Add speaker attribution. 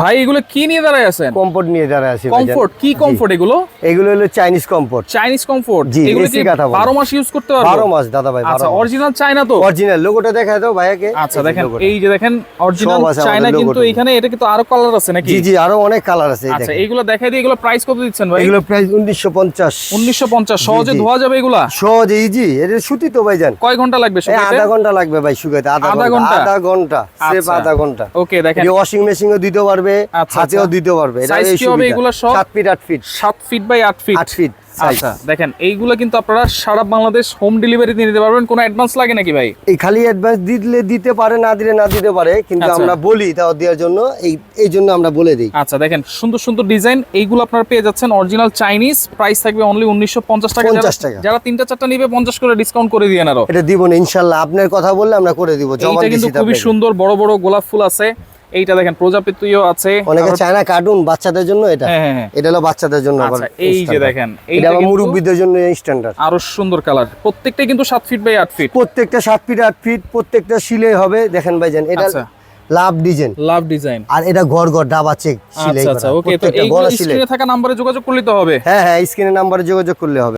Speaker 1: ভাই এগুলো কি নিয়ে দাঁড়ায় আছেন?
Speaker 2: কমফোর্ট নিয়ে দাঁড়ায় আছে
Speaker 1: কমফোর্ট কি কমফোর্ট এগুলো?
Speaker 2: এগুলো হলো চাইনিজ কমফোর্ট
Speaker 1: চাইনিজ কমফোর্ট
Speaker 2: জি,
Speaker 1: এগুলো কি
Speaker 2: কাঁথা বলে।
Speaker 1: 12 মাস ইউজ করতে পারব?
Speaker 2: বারো মাস দাদা ভাই
Speaker 1: আচ্ছা অরিজিনাল চায়না তো?
Speaker 2: অরিজিনাল লোগোটা দেখায় দাও ভাইয়াকে।
Speaker 1: আচ্ছা দেখেন এই যে দেখেন অরিজিনাল চায়না কিন্তু এখানে এটা কিন্তু আরও কালার আছে নাকি?
Speaker 2: জি জি আরও অনেক কালার আছে এই
Speaker 1: আচ্ছা
Speaker 2: দেখেন।
Speaker 1: এইগুলো দেখাই দিয়ে এগুলো প্রাইস কত দিচ্ছেন ভাই?
Speaker 2: এগুলো প্রাইস উনিশশো পঞ্চাশ।
Speaker 1: 1950 সহজে ধোয়া যাবে এগুলা?
Speaker 2: সহজ ইজি এটা সুতি তো ভাই জান
Speaker 1: কয় ঘণ্টা লাগবে
Speaker 2: এই
Speaker 1: শুকাইতে?
Speaker 2: আধা ঘণ্টা লাগবে ভাই শুকাইতে আধা
Speaker 1: ঘণ্টা?
Speaker 2: আধা ঘণ্টা সেফ
Speaker 1: আচ্ছা।
Speaker 2: আধা ঘণ্টা।
Speaker 1: ওকে দেখেন।
Speaker 2: ওয়াশিং মেশিনও দিতে পারবে
Speaker 1: আচ্ছা,
Speaker 2: হাতেও
Speaker 1: আচ্ছা।
Speaker 2: দিতে পারবে।
Speaker 1: এগুলো সব?
Speaker 2: সাত feet feet
Speaker 1: 7 feet by 8 feet
Speaker 2: feet
Speaker 1: আচ্ছা দেখেন এইগুলো কিন্তু আপনারা সারা বাংলাদেশ হোম ডেলিভারি দিয়ে নিতে পারবেন। কোনো অ্যাডভান্স লাগে নাকি ভাই?
Speaker 2: এই খালি অ্যাডভান্স দিলে দিতে পারে না দিলে না দিতে পারে কিন্তু
Speaker 1: আচ্ছা।
Speaker 2: আমরা বলি তাও দেওয়ার জন্য এই এই জন্য আমরা বলে দিই।
Speaker 1: আচ্ছা দেখেন সুন্দর সুন্দর ডিজাইন এইগুলো আপনারা পেয়ে যাচ্ছেন অরিজিনাল চাইনিজ প্রাইস থাকবে অনলি উনিশশো পঞ্চাশ টাকা। যারা-
Speaker 2: 50 টাকা।
Speaker 1: যারা তিনটা চারটা নিবে পঞ্চাশ করে ডিসকাউন্ট করে দিয়ে আরও।
Speaker 2: এটা দিব না ইনশাল্লাহ। আপনার কথা বললে আমরা করে দিব
Speaker 1: কিন্তু খুবই সুন্দর বড় বড় গোলাপ ফুল আছে। এইটা দেখেন প্রজাপতিও আছে
Speaker 2: অনেকে
Speaker 1: আবার-
Speaker 2: চায় না কার্টুন বাচ্চাদের জন্য এটা।
Speaker 1: হ্যাঁ, হ্যাঁ, হ্যাঁ।
Speaker 2: এটা হলো বাচ্চাদের জন্য
Speaker 1: আচ্ছা এই যে দেখেন
Speaker 2: এটা মুরব্বীদের জন্য স্ট্যান্ডার্ড
Speaker 1: আরও সুন্দর কালার প্রত্যেকটাই কিন্তু সাত ফিট বাই আট ফিট
Speaker 2: প্রত্যেকটা সাত ফিট আট ফিট প্রত্যেকটা সিলে হবে। দেখেন ভাইজান এটা
Speaker 1: আচ্ছা।
Speaker 2: লাভ ডিজাইন
Speaker 1: লাভ ডিজাইন
Speaker 2: আর এটা ঘর ঘর ডাবা চেক সিলাই
Speaker 1: আচ্ছা আচ্ছা ওকে তো এইগুলো
Speaker 2: গলা সিলাই।
Speaker 1: স্ক্রিনে থাকা নাম্বারে যোগাযোগ করলে তো হবে।
Speaker 2: হ্যাঁ হ্যাঁ স্ক্রিনের নাম্বারে যোগাযোগ করলে হবে।